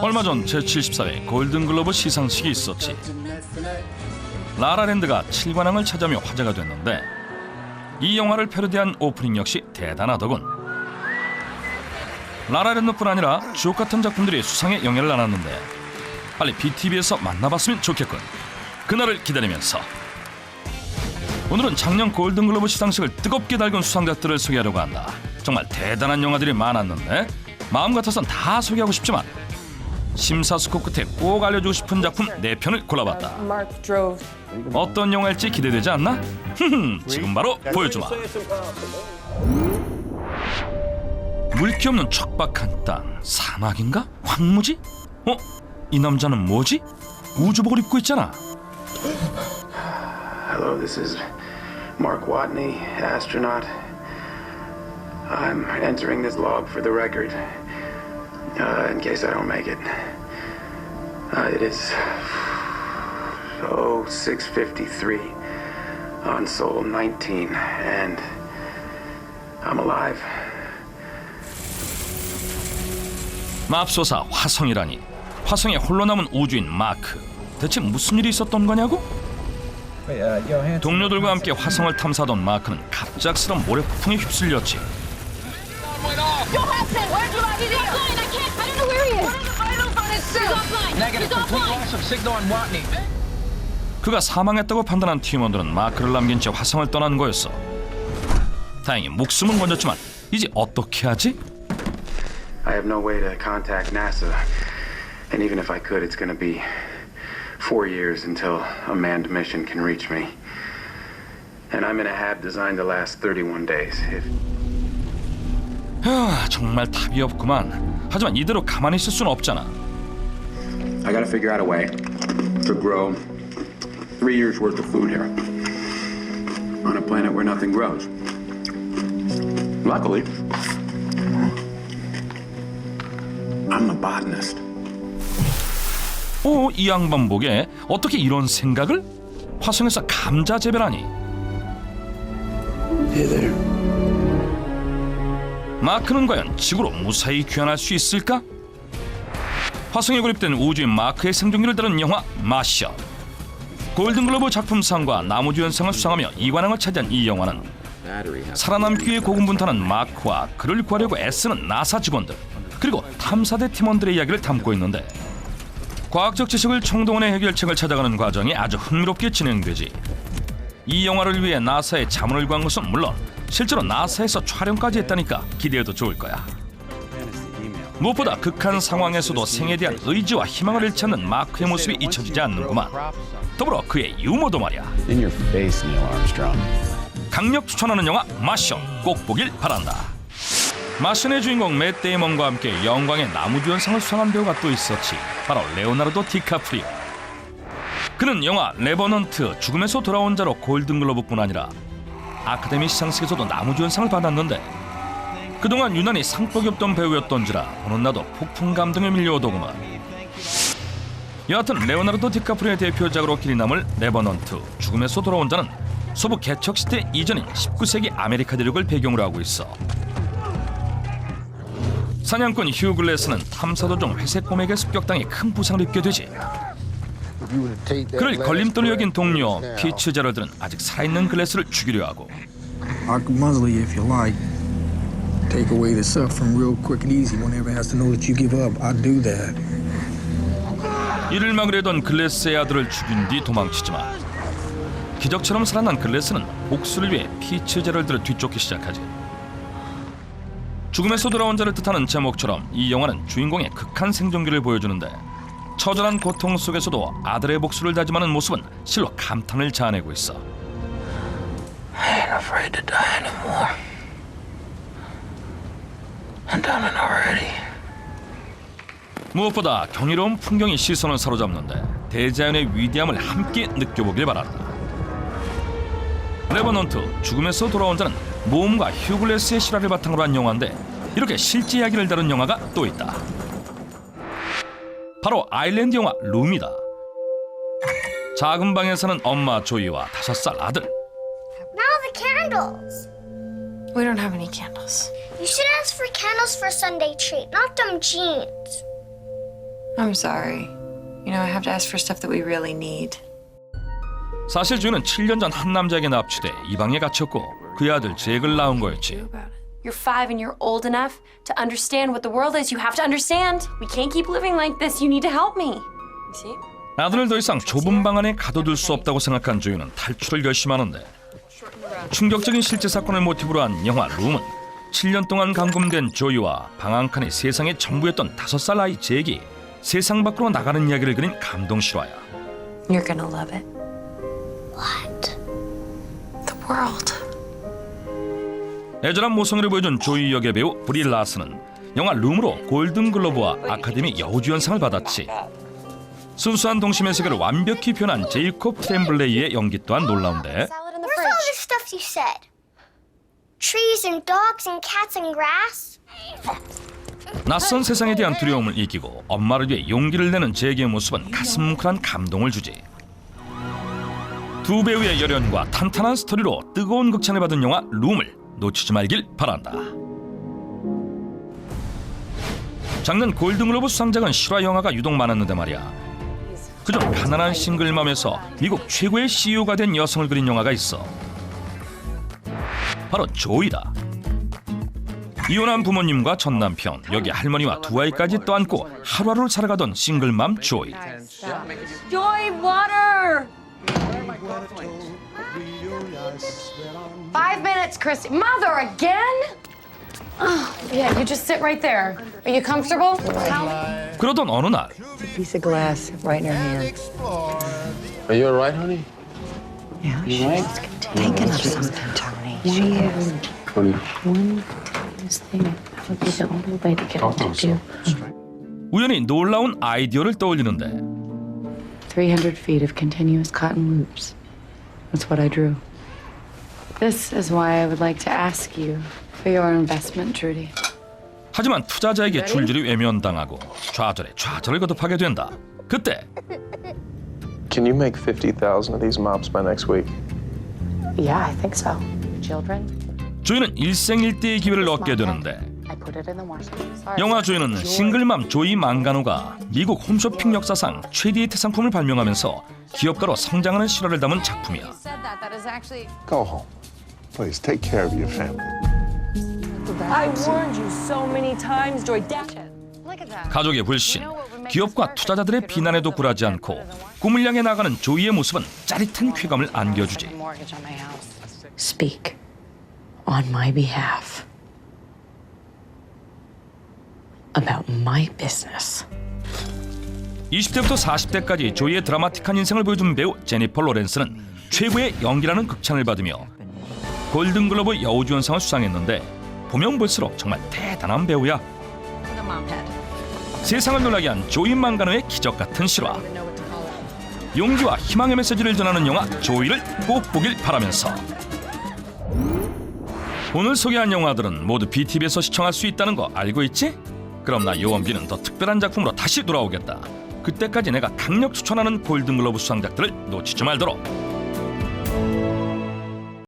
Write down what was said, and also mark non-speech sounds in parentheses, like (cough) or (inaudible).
얼마 전 제74회 골든글로브 시상식이 있었지. 라라랜드가 7관왕을 차지하며 화제가 됐는데 이 영화를 패러디한 오프닝 역시 대단하더군. 라라랜드뿐 아니라 주옥 같은 작품들이 수상에 영예를 나눴는데 빨리 BTV에서 만나봤으면 좋겠군. 그날을 기다리면서 오늘은 작년 골든글로브 시상식을 뜨겁게 달군 수상자들을 소개하려고 한다. 정말 대단한 영화들이 많았는데 마음 같아선 다 소개하고 싶지만 심사숙고 끝에 꼭 알려주고 싶은 작품 네 편을 골라봤다. 어떤 영화일지 기대되지 않나? 흠, 지금 바로 보여주마. 물기 없는 척박한 땅, 사막인가? 황무지? 어? 이 남자는 뭐지? 우주복을 입고 있잖아. Hello, this is Mark Watney, astronaut. I'm entering this log for the record, uh, in case I don't make it. Uh, it is (sighs) oh 6:53 on Sol 19, and I'm alive. 맙소사 화성이라니. 화성에 홀로 남은 우주인 마크. 대체 무슨 일이 있었던 거냐고? 동료들과 함께 화성을 탐사하던 마크는 갑작스런 모래폭풍에 휩쓸렸지. Johansson! Where'd you like He's offline! I can't! I don't know where he is! What are the vitals on his suit? He's offline! Negative, He's complete offline! loss of signal on Watney. 그가 사망했다고 판단한 팀원들은 마크를 남긴 채 화성을 떠난 거였어. 다행히 목숨은 건졌지만 이제 어떻게 하지? I have no way to contact NASA, and even if I could, it's going to be four years until a manned mission can reach me. And I'm in a hab designed to last 31 days. If 하, 정말 답이 없구만. 하지만 이대로 가만히 있을 수는 없잖아. I got to figure out a way to grow three years worth of food here on a planet where nothing grows. Luckily, I'm a botanist. 오, 이 양반 보게 어떻게 이런 생각을? 화성에서 감자 재배라니. Hey there. 마크는 과연 지구로 무사히 귀환할 수 있을까? 화성에 고립된 우주인 마크의 생존기를 다룬 영화 마션. 골든글로브 작품상과 나무주연상을 수상하며 이관왕을 차지한 이 영화는 살아남기 위해 고군분투하는 마크와 그를 구하려고 애쓰는 나사 직원들 그리고 탐사대 팀원들의 이야기를 담고 있는데 과학적 지식을 총동원해 해결책을 찾아가는 과정이 아주 흥미롭게 진행되지. 이 영화를 위해 나사에 자문을 구한 것은 물론 실제로 나사에서 촬영까지 했다니까 기대해도 좋을 거야. 무엇보다 극한 상황에서도 생에 대한 의지와 희망을 잃지 않는 마크의 모습이 잊혀지지 않는구만. 더불어 그의 유머도 말이야. 강력 추천하는 영화 마션 꼭 보길 바란다. 마션의 주인공 맷 데이먼과 함께 영광의 나무주연상을 수상한 배우가 또 있었지. 바로 레오나르도 디카프리오. 그는 영화 레버넌트 죽음에서 돌아온 자로 골든글로브뿐 아니라 아카데미 시상식에서도 나무주연상을 받았는데 그동안 유난히 상복이 없던 배우였던지라 보는 나도 폭풍 감동에 밀려오더구만. 여하튼 레오나르도 디카프리오의 대표작으로 길이 남을 레버넌트 죽음에서 돌아온 자는 소부 개척 시대 이전인 19세기 아메리카 대륙을 배경으로 하고 있어. 사냥꾼 휴 글래스는 탐사 도중 회색 곰에게 습격당해 큰 부상을 입게 되지. 그를 걸림돌로 여긴 동료 피츠 제럴드는 아직 살아있는 글래스를 죽이려 하고 I can muzzle you if you like. Take away the suffering real quick and easy. One ever has to know that you give up. I do that. 이를 막으려던 글래스의 아들을 죽인 뒤 도망치지만 기적처럼 살아난 글래스는 복수를 위해 피츠 제럴드를 뒤쫓기 시작하지. 죽음에서 돌아온 자를 뜻하는 제목처럼 이 영화는 주인공의 극한 생존기를 보여주는데 처절한 고통 속에서도 아들의 복수를 다짐하는 모습은 실로 감탄을 자아내고 있어. I ain't afraid to die anymore. I'm done it already. 무엇보다 경이로운 풍경이 시선을 사로잡는데 대자연의 위대함을 함께 느껴보길 바란다. 레버넌트 죽음에서 돌아온 자는 모험가 휴글레스의 실화를 바탕으로 한 영화인데 이렇게 실제 이야기를 다룬 영화가 또 있다. 바로 아일랜드 영화 룸이다. 작은 방에 사는 엄마 조이와 다섯 살 아들. Now the candles. We don't have any candles. You should ask for candles for Sunday treat, not them jeans. I'm sorry. You know, I have to ask for stuff that we really need. 사실 조이는 7년 전 한 남자에게 납치돼 이 방에 갇혔고 그의 아들 잭을 낳은 거였지. About it. You're five and you're old enough to understand what the world is. You have to understand. We can't keep living like this. You need to help me. You see? 아들을 더 이상 좁은 방 안에 가둬둘 수 없다고 생각한 조이는 탈출을 결심하는데 충격적인 실제 사건을 모티브로 한 영화 룸은 7년 동안 감금된 조이와 방한 칸이 세상의 전부였던 다섯 살 아이 잭이 세상 밖으로 나가는 이야기를 그린 감동 실화야. You're gonna love it. What? The world. 애절한 모성애를 보여준 조이 역의 배우 브리 라스는 영화 룸으로 골든글로브와 아카데미 여우주연상을 받았지. 순수한 동심의 세계를 완벽히 표현한 제이콥 트렘블레이의 연기 또한 놀라운데 Where's all the stuff you said? And dogs and cats and grass? 낯선 세상에 대한 두려움을 이기고 엄마를 위해 용기를 내는 잭의 모습은 가슴 뭉클한 감동을 주지. 두 배우의 열연과 탄탄한 스토리로 뜨거운 극찬을 받은 영화 룸을 놓치지 말길 바란다. 작년 골든글로브 수상작은 실화 영화가 유독 많았는데 말이야. 그중 가난한 싱글맘에서 미국 최고의 CEO가 된 여성을 그린 영화가 있어. 바로 조이다. 이혼한 부모님과 전 남편, 여기 할머니와 두 아이까지 떠안고 하루하루를 살아가던 싱글맘 조이. Joy, water. Five minutes, Christy. Mother, again? Oh, yeah, you just sit right there. Are you comfortable? 그러던 어느 날 piece of glass right in her hand. Are you alright, honey? Yeah, she's thinking of something, She is. One continuous thing. That would be the only way to get her to do. 우연히 놀라운 아이디어를 떠올리는데 300 feet of continuous cotton loops. That's what I drew. This is why I would like to ask you for your investment, Trudy. 하지만 투자자에게 줄줄이 외면당하고 좌절에 좌절을 거듭하게 된다. 그때 Can you make 50,000 of these mops by next week? Yeah, I think so. 조이는 일생일대의 기회를 얻게 되는데 I put it in the washer. Sorry. 영화 조이는 싱글맘 조이 망가노가 미국 홈쇼핑 역사상 최대의 상품을 발명하면서 기업가로 성장하는 실화를 담은 작품이야. Go home. Please take care of your family. I warned you so many times, Joy. 가족의 불신, 기업과 투자자들의 비난에도 굴하지 않고 꿈을 향해 나가는 조이의 모습은 짜릿한 쾌감을 안겨주지. Speak on my behalf about my business. 20대부터 40대까지 조이의 드라마틱한 인생을 보여준 배우 제니퍼 로렌스는 최고의 연기라는 극찬을 받으며 골든글로브 여우주연상을 수상했는데 보면 볼수록 정말 대단한 배우야. 세상을 놀라게 한 조이 망가노의 기적 같은 실화. 용기와 희망의 메시지를 전하는 영화 조이를 꼭 보길 바라면서 오늘 소개한 영화들은 모두 BTV에서 시청할 수 있다는 거 알고 있지? 그럼 나 요원비는 더 특별한 작품으로 다시 돌아오겠다. 그때까지 내가 강력 추천하는 골든글러브 수상작들을 놓치지 말도록.